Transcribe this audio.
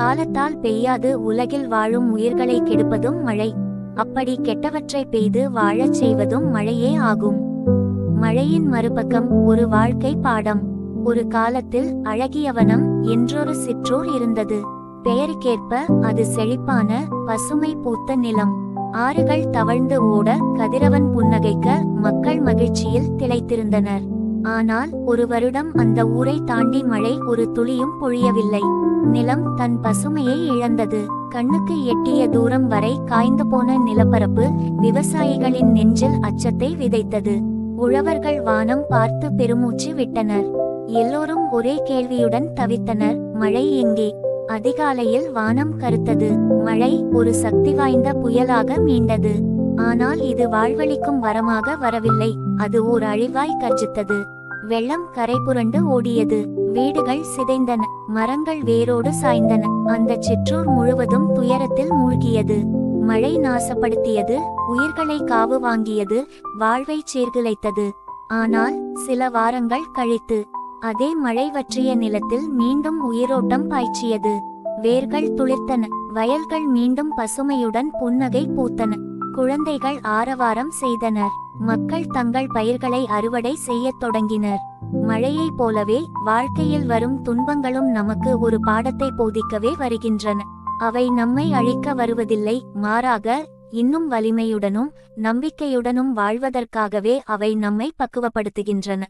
காலத்தால் பெய்யாது உலகில் வாழும் உயிர்களை கெடுப்பதும் மழை. அப்படி கெட்டவற்றை பெய்து வாழச் செய்வதும் மழையே ஆகும். மழையின் மறுபக்கம் ஒரு வாழ்க்கை பாடம். ஒரு காலத்தில் அழகியவனம் என்றொரு சிற்றூர் இருந்தது. பெயருக்கேற்ப அது செழிப்பான பசுமை பூத்த நிலம். ஆறுகள் தவழ்ந்து ஓட கதிரவன் புன்னகைக்க மக்கள் மகிழ்ச்சியில் திளைத்திருந்தனர். ஆனால் ஒரு வருடம் அந்த ஊரை தாண்டி மழை ஒரு துளியும் பொழியவில்லை. நிலம் தன் பசுமையை இழந்தது. கண்ணுக்கு எட்டிய தூரம் வரை காய்ந்து போன நிலப்பரப்பு விவசாயிகளின் நெஞ்சில் அச்சத்தை விதைத்தது. உழவர்கள் வானம் பார்த்து பெருமூச்சு விட்டனர். எல்லோரும் ஒரே கேள்வியுடன் தவித்தனர். மழை எங்கே? அதிகாலையில் வானம் கருத்தது. மழை ஒரு சக்தி வாய்ந்த புயலாக மீண்டது. ஆனால் இது வாழ்வளிக்கும் வரமாக வரவில்லை. அது ஓர் அழிவாய் கர்ஜித்தது. வெள்ளம் கரை புரண்டு ஓடியது. வீடுகள் சிதைந்தன. மரங்கள் வேரோடு சாய்ந்தன. அந்த சிற்றூர் முழுவதும் துயரத்தில் மூழ்கியது. மழை நாசப்படுத்தியது. உயிர்களை காவு வாங்கியது. வாழ்வை சீர்குலைத்தது. ஆனால் சில வாரங்கள் கழித்து அதே மழை வற்றிய நிலத்தில் மீண்டும் உயிரோட்டம் பாய்ச்சியது. வேர்கள் துளிர்த்தன. வயல்கள் மீண்டும் பசுமையுடன் புன்னகை பூத்தன. குழந்தைகள் ஆரவாரம் செய்தனர். மக்கள் தங்கள் பயிர்களை அறுவடை செய்யத் தொடங்கினர். மழையைப் போலவே வாழ்க்கையில் வரும் துன்பங்களும் நமக்கு ஒரு பாடத்தை போதிக்கவே வருகின்றன. அவை நம்மை அழிக்க வருவதில்லை மாறாக இன்னும் வலிமையுடனும் நம்பிக்கையுடனும் வாழ்வதற்காகவே அவை நம்மை பக்குவப்படுத்துகின்றன.